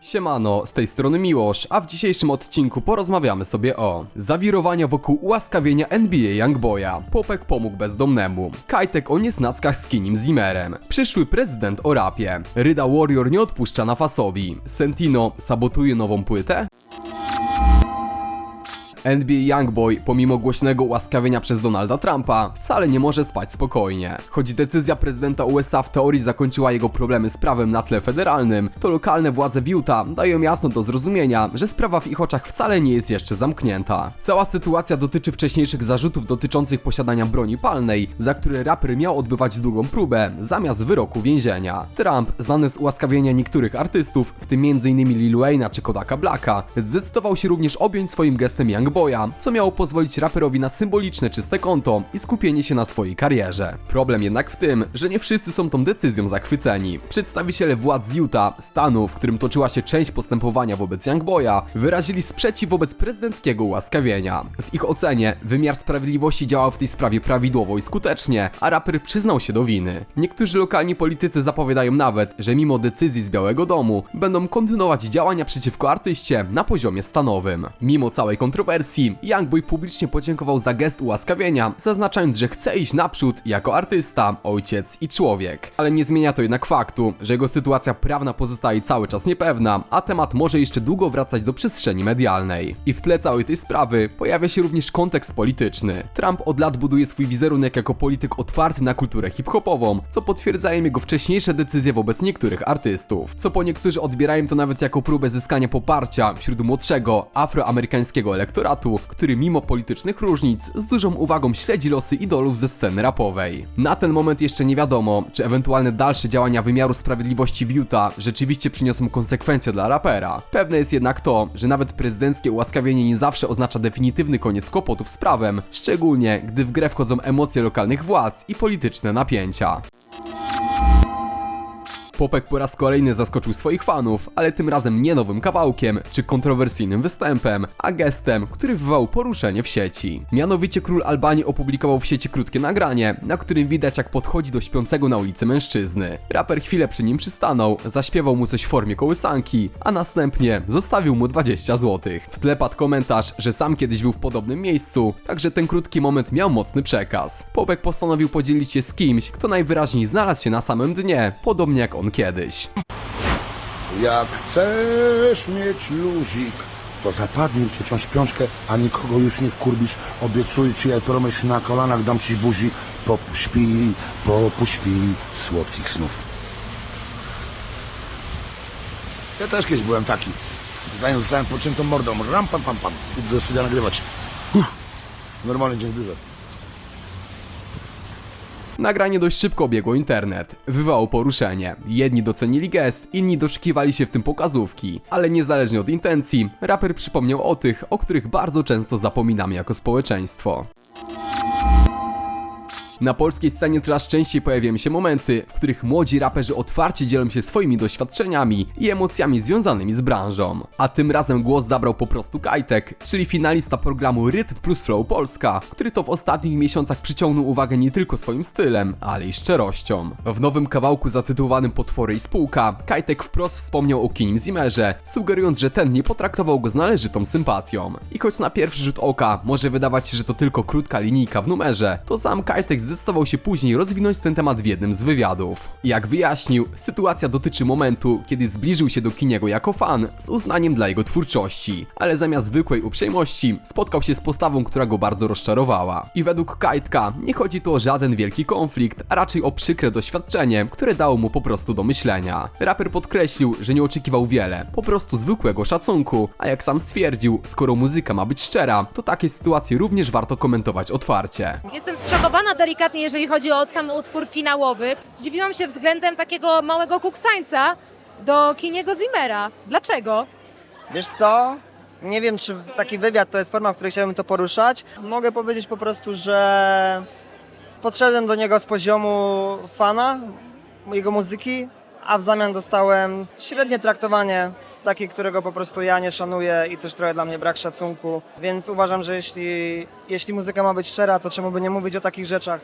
Siemano, z tej strony Miłosz, a w dzisiejszym odcinku porozmawiamy sobie o zawirowania wokół ułaskawienia NBA Youngboya, Popek pomógł bezdomnemu, Kajtek o niesnackach z Kinim Zimmerem, przyszły prezydent o rapie, Ryda Warrior nie odpuszcza nafasowi, Sentino sabotuje nową płytę? NBA Youngboy, pomimo głośnego ułaskawienia przez Donalda Trumpa, wcale nie może spać spokojnie. Choć decyzja prezydenta USA w teorii zakończyła jego problemy z prawem na tle federalnym, to lokalne władze w Utah dają jasno do zrozumienia, że sprawa w ich oczach wcale nie jest jeszcze zamknięta. Cała sytuacja dotyczy wcześniejszych zarzutów dotyczących posiadania broni palnej, za które raper miał odbywać długą próbę, zamiast wyroku więzienia. Trump, znany z ułaskawienia niektórych artystów, w tym m.in. Lil Wayne'a czy Kodaka Blacka, zdecydował się również objąć swoim gestem Youngboya, co miało pozwolić raperowi na symboliczne czyste konto i skupienie się na swojej karierze. Problem jednak w tym, że nie wszyscy są tą decyzją zachwyceni. Przedstawiciele władz Utah, stanu, w którym toczyła się część postępowania wobec Youngboya, wyrazili sprzeciw wobec prezydenckiego ułaskawienia. W ich ocenie wymiar sprawiedliwości działał w tej sprawie prawidłowo i skutecznie, a raper przyznał się do winy. Niektórzy lokalni politycy zapowiadają nawet, że mimo decyzji z Białego Domu będą kontynuować działania przeciwko artyście na poziomie stanowym. Mimo całej kontrowersji, Youngboy publicznie podziękował za gest ułaskawienia, zaznaczając, że chce iść naprzód jako artysta, ojciec i człowiek. Ale nie zmienia to jednak faktu, że jego sytuacja prawna pozostaje cały czas niepewna, a temat może jeszcze długo wracać do przestrzeni medialnej. I w tle całej tej sprawy pojawia się również kontekst polityczny. Trump od lat buduje swój wizerunek jako polityk otwarty na kulturę hip-hopową, co potwierdzają jego wcześniejsze decyzje wobec niektórych artystów. Co po niektórzy odbierają to nawet jako próbę zyskania poparcia wśród młodszego, afroamerykańskiego elektoratu, który mimo politycznych różnic z dużą uwagą śledzi losy idolów ze sceny rapowej. Na ten moment jeszcze nie wiadomo, czy ewentualne dalsze działania wymiaru sprawiedliwości w Utah rzeczywiście przyniosą konsekwencje dla rapera. Pewne jest jednak to, że nawet prezydenckie ułaskawienie nie zawsze oznacza definitywny koniec kłopotów z prawem, szczególnie gdy w grę wchodzą emocje lokalnych władz i polityczne napięcia. Popek po raz kolejny zaskoczył swoich fanów, ale tym razem nie nowym kawałkiem czy kontrowersyjnym występem, a gestem, który wywołał poruszenie w sieci. Mianowicie król Albanii opublikował w sieci krótkie nagranie, na którym widać jak podchodzi do śpiącego na ulicy mężczyzny. Raper chwilę przy nim przystanął, zaśpiewał mu coś w formie kołysanki, a następnie zostawił mu 20 zł. W tle padł komentarz, że sam kiedyś był w podobnym miejscu, także ten krótki moment miał mocny przekaz. Popek postanowił podzielić się z kimś, kto najwyraźniej znalazł się na samym dnie, podobnie jak on kiedyś. Jak chcesz mieć luzik, to zapadnij w ciecią śpiączkę, a nikogo już nie wkurbisz. Obiecuję ci, jak promyśl na kolanach, dam ci buzi. Pośpi, po, pośpi słodkich snów. Ja też kiedyś byłem taki. Zanim zostałem pociętą mordą, ram pam pam pam. I do studia nagrywać. Uff, normalny dzień w biurze. Nagranie dość szybko obiegło internet. Wywołało poruszenie. Jedni docenili gest, inni doszukiwali się w tym pokazówki. Ale niezależnie od intencji, raper przypomniał o tych, o których bardzo często zapominamy jako społeczeństwo. Na polskiej scenie coraz częściej pojawiają się momenty, w których młodzi raperzy otwarcie dzielą się swoimi doświadczeniami i emocjami związanymi z branżą. A tym razem głos zabrał po prostu Kajtek, czyli finalista programu Rytm plus Flow Polska, który to w ostatnich miesiącach przyciągnął uwagę nie tylko swoim stylem, ale i szczerością. W nowym kawałku zatytułowanym Potwory i Spółka, Kajtek wprost wspomniał o Kinim Zimmerze, sugerując, że ten nie potraktował go z należytą sympatią. I choć na pierwszy rzut oka może wydawać się, że to tylko krótka linijka w numerze, to sam Kajtek zdecydował się później rozwinąć ten temat w jednym z wywiadów. Jak wyjaśnił, sytuacja dotyczy momentu, kiedy zbliżył się do Kiniego jako fan z uznaniem dla jego twórczości, ale zamiast zwykłej uprzejmości spotkał się z postawą, która go bardzo rozczarowała. I według Kajtka nie chodzi tu o żaden wielki konflikt, a raczej o przykre doświadczenie, które dało mu po prostu do myślenia. Raper podkreślił, że nie oczekiwał wiele, po prostu zwykłego szacunku, a jak sam stwierdził, skoro muzyka ma być szczera, to takie sytuacje również warto komentować otwarcie. Jestem zszokowana delikatnie, jeżeli chodzi o sam utwór finałowy. Zdziwiłam się względem takiego małego kuksańca do Kiniego Zimmera. Dlaczego? Wiesz co? Nie wiem, czy taki wywiad to jest forma, w której chciałbym to poruszać. Mogę powiedzieć po prostu, że podszedłem do niego z poziomu fana jego muzyki, a w zamian dostałem średnie traktowanie, takie, którego po prostu ja nie szanuję i też trochę dla mnie brak szacunku. Więc uważam, że jeśli, jeśli muzyka ma być szczera, to czemu by nie mówić o takich rzeczach?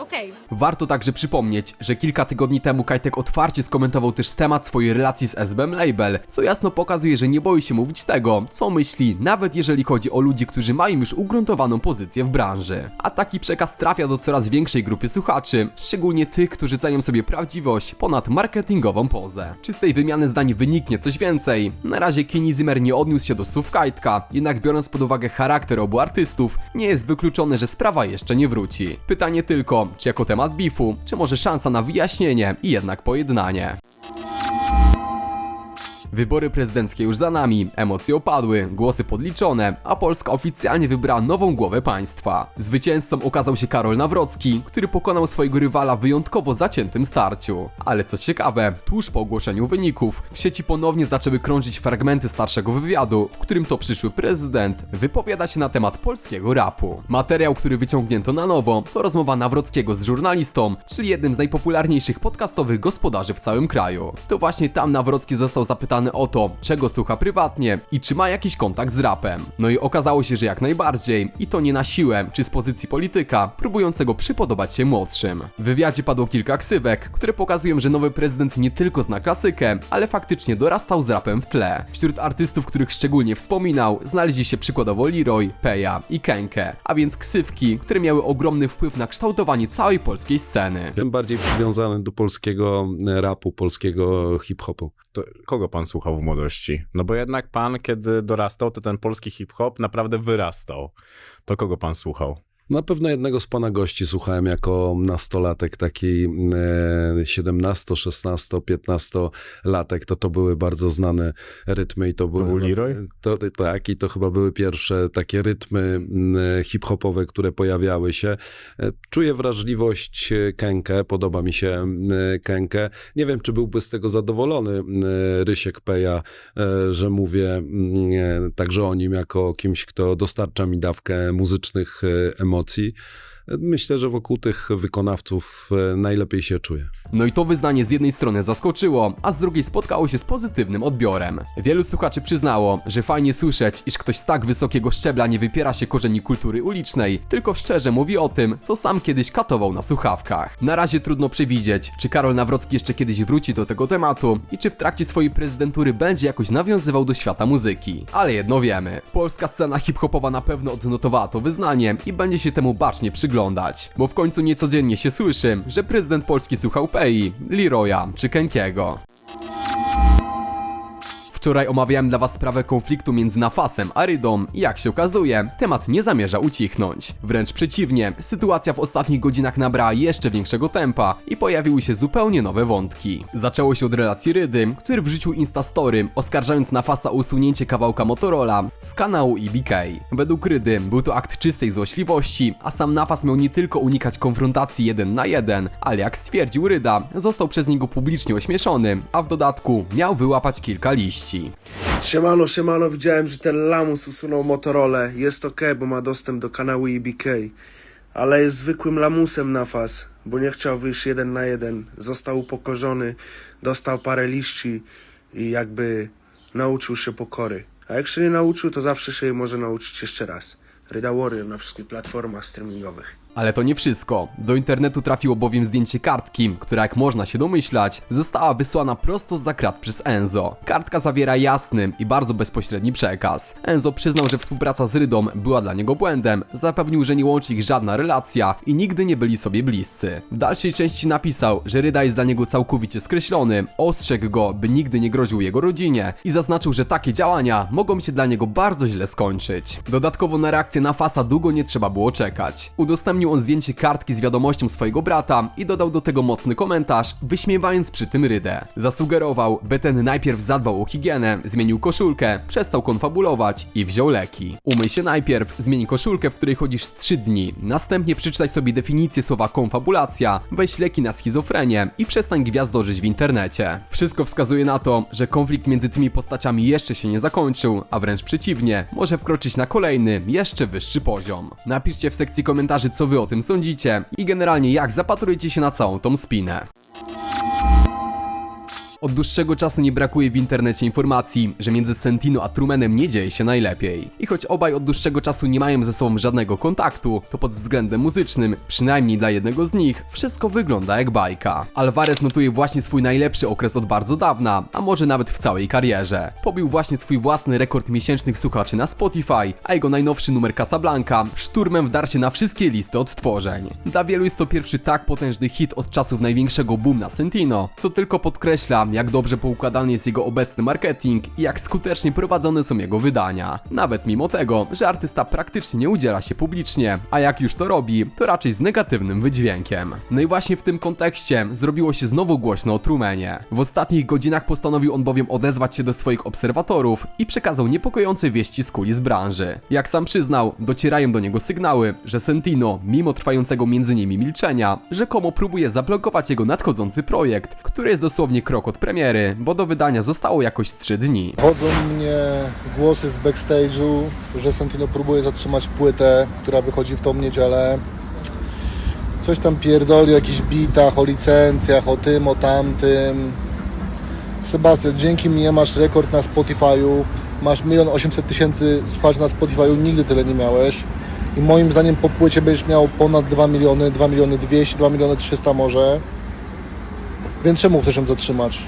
Okej. Warto także przypomnieć, że kilka tygodni temu Kajtek otwarcie skomentował też temat swojej relacji z SBM Label, co jasno pokazuje, że nie boi się mówić tego, co myśli, nawet jeżeli chodzi o ludzi, którzy mają już ugruntowaną pozycję w branży. A taki przekaz trafia do coraz większej grupy słuchaczy, szczególnie tych, którzy cenią sobie prawdziwość ponad marketingową pozę. Czy z tej wymiany zdań wyniknie coś więcej? Na razie Kenny Zimmer nie odniósł się do słów Kajtka, jednak biorąc pod uwagę charakter obu artystów, nie jest wykluczone, że sprawa jeszcze nie wróci. Pytanie tylko, czy jako temat bifu, czy może szansa na wyjaśnienie i jednak pojednanie. Wybory prezydenckie już za nami, emocje opadły, głosy podliczone, a Polska oficjalnie wybrała nową głowę państwa. Zwycięzcą okazał się Karol Nawrocki, który pokonał swojego rywala w wyjątkowo zaciętym starciu. Ale co ciekawe, tuż po ogłoszeniu wyników, w sieci ponownie zaczęły krążyć fragmenty starszego wywiadu, w którym to przyszły prezydent wypowiada się na temat polskiego rapu. Materiał, który wyciągnięto na nowo, to rozmowa Nawrockiego z żurnalistą, czyli jednym z najpopularniejszych podcastowych gospodarzy w całym kraju. To właśnie tam Nawrocki został zapytany o to, czego słucha prywatnie i czy ma jakiś kontakt z rapem. No i okazało się, że jak najbardziej, i to nie na siłę, czy z pozycji polityka, próbującego przypodobać się młodszym. W wywiadzie padło kilka ksywek, które pokazują, że nowy prezydent nie tylko zna klasykę, ale faktycznie dorastał z rapem w tle. Wśród artystów, których szczególnie wspominał, znaleźli się przykładowo Leroy, Peja i Kenke, a więc ksywki, które miały ogromny wpływ na kształtowanie całej polskiej sceny. Tym bardziej przywiązany do polskiego rapu, polskiego hip-hopu. To kogo pan słuchał w młodości? No bo jednak pan, kiedy dorastał, to ten polski hip-hop naprawdę wyrastał. To kogo pan słuchał? Na pewno jednego z pana gości słuchałem jako nastolatek, taki e, 17, 16, 15 latek, to to były bardzo znane rytmy i to były... był Leroy? To, to, tak, i to chyba były pierwsze takie rytmy m, hip-hopowe, które pojawiały się. E, Czuję wrażliwość e, Kenke, podoba mi się Kenke. Nie wiem, czy byłby z tego zadowolony Rysiek Peja, e, że mówię e, także o nim jako kimś, kto dostarcza mi dawkę muzycznych e, emocji. Myślę, że wokół tych wykonawców e, najlepiej się czuję. No i to wyznanie z jednej strony zaskoczyło, a z drugiej spotkało się z pozytywnym odbiorem. Wielu słuchaczy przyznało, że fajnie słyszeć, iż ktoś z tak wysokiego szczebla nie wypiera się korzeni kultury ulicznej, tylko szczerze mówi o tym, co sam kiedyś katował na słuchawkach. Na razie trudno przewidzieć, czy Karol Nawrocki jeszcze kiedyś wróci do tego tematu i czy w trakcie swojej prezydentury będzie jakoś nawiązywał do świata muzyki. Ale jedno wiemy, polska scena hip-hopowa na pewno odnotowała to wyznanie i będzie się temu bacznie przyglądać, bo w końcu niecodziennie się słyszy, że prezydent Polski słuchał Pei, Leroya czy Kenkiego. Wczoraj omawiałem dla Was sprawę konfliktu między Nafasem a Rydą i jak się okazuje, temat nie zamierza ucichnąć. Wręcz przeciwnie, sytuacja w ostatnich godzinach nabrała jeszcze większego tempa i pojawiły się zupełnie nowe wątki. Zaczęło się od relacji Rydy, który wrzucił Instastory, oskarżając Nafasa o usunięcie kawałka Motorola z kanału EBK. Według Rydy był to akt czystej złośliwości, a sam Nafas miał nie tylko unikać konfrontacji jeden na jeden, ale jak stwierdził Ryda, został przez niego publicznie ośmieszony, a w dodatku miał wyłapać kilka liści. Siemano, siemano, widziałem, że ten lamus usunął Motorola. Jest ok, bo ma dostęp do kanału EBK. Ale jest zwykłym lamusem na faz, bo nie chciał wyjść jeden na jeden. Został upokorzony, dostał parę liści i jakby nauczył się pokory. A jak się nie nauczył, to zawsze się jej może nauczyć jeszcze raz. Ryda Warrior na wszystkich platformach streamingowych. Ale to nie wszystko. Do internetu trafiło bowiem zdjęcie kartki, która jak można się domyślać, została wysłana prosto z krat przez Enzo. Kartka zawiera jasny i bardzo bezpośredni przekaz. Enzo przyznał, że współpraca z Rydą była dla niego błędem, zapewnił, że nie łączy ich żadna relacja i nigdy nie byli sobie bliscy. W dalszej części napisał, że Ryda jest dla niego całkowicie skreślony, ostrzegł go, by nigdy nie groził jego rodzinie i zaznaczył, że takie działania mogą się dla niego bardzo źle skończyć. Dodatkowo na reakcję na Fasa długo nie trzeba było czekać. Udostępnił on zdjęcie kartki z wiadomością swojego brata i dodał do tego mocny komentarz, wyśmiewając przy tym Rydę. Zasugerował, by ten najpierw zadbał o higienę, zmienił koszulkę, przestał konfabulować i wziął leki. Umyj się najpierw, zmień koszulkę, w której chodzisz 3 dni, następnie przeczytaj sobie definicję słowa konfabulacja, weź leki na schizofrenię i przestań gwiazdorzyć w internecie. Wszystko wskazuje na to, że konflikt między tymi postaciami jeszcze się nie zakończył, a wręcz przeciwnie, może wkroczyć na kolejny, jeszcze wyższy poziom. Napiszcie w sekcji komentarzy, co wy o tym sądzicie i generalnie jak zapatrujecie się na całą tą spinę. Od dłuższego czasu nie brakuje w internecie informacji, że między Sentino a Trumanem nie dzieje się najlepiej. I choć obaj od dłuższego czasu nie mają ze sobą żadnego kontaktu, to pod względem muzycznym, przynajmniej dla jednego z nich, wszystko wygląda jak bajka. Alvarez notuje właśnie swój najlepszy okres od bardzo dawna, a może nawet w całej karierze. Pobił właśnie swój własny rekord miesięcznych słuchaczy na Spotify, a jego najnowszy numer Casablanca szturmem wdarł się na wszystkie listy odtworzeń. Dla wielu jest to pierwszy tak potężny hit od czasów największego boom na Sentino, co tylko podkreśla, jak dobrze poukładany jest jego obecny marketing i jak skutecznie prowadzone są jego wydania. Nawet mimo tego, że artysta praktycznie nie udziela się publicznie, a jak już to robi, to raczej z negatywnym wydźwiękiem. No i właśnie w tym kontekście zrobiło się znowu głośno o Trumanie. W ostatnich godzinach postanowił on bowiem odezwać się do swoich obserwatorów i przekazał niepokojące wieści z kulis branży. Jak sam przyznał, docierają do niego sygnały, że Sentino, mimo trwającego między nimi milczenia, rzekomo próbuje zablokować jego nadchodzący projekt, który jest dosłownie krok od premiery, bo do wydania zostało jakoś 3 dni. Chodzą mnie głosy z backstage'u, że Santino próbuje zatrzymać płytę, która wychodzi w tą niedzielę. Coś tam pierdoli o jakichś bitach, o licencjach, o tym, o tamtym. Sebastian, dzięki mnie masz rekord na Spotify'u. Masz 1 800 tysięcy słuchaczy na Spotify'u, nigdy tyle nie miałeś. I moim zdaniem po płycie będziesz miał ponad 2 miliony, 2 miliony 200, 2 miliony 300 może. Więc czemu chcesz ją zatrzymać?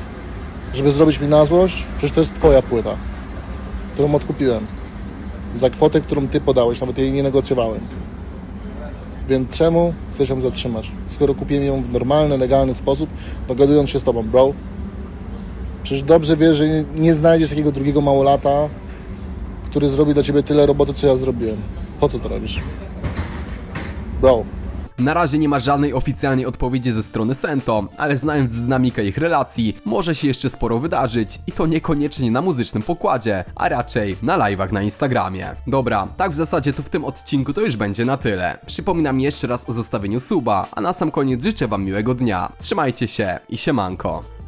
żeby zrobić mi na złość, przecież to jest twoja płyta, którą odkupiłem. Za kwotę, którą ty podałeś, nawet jej nie negocjowałem. Więc czemu chcesz ją zatrzymać? Skoro kupiłem ją w normalny, legalny sposób, dogadując się z tobą, bro. Przecież dobrze wiesz, że nie- znajdziesz takiego drugiego małolata, który zrobi dla ciebie tyle roboty, co ja zrobiłem. Po co to robisz? Bro. Na razie nie ma żadnej oficjalnej odpowiedzi ze strony Sento, ale znając dynamikę ich relacji, może się jeszcze sporo wydarzyć i to niekoniecznie na muzycznym pokładzie, a raczej na live'ach na Instagramie. Dobra, tak w zasadzie to w tym odcinku to już będzie na tyle. Przypominam jeszcze raz o zostawieniu suba, a na sam koniec życzę wam miłego dnia. Trzymajcie się i siemanko.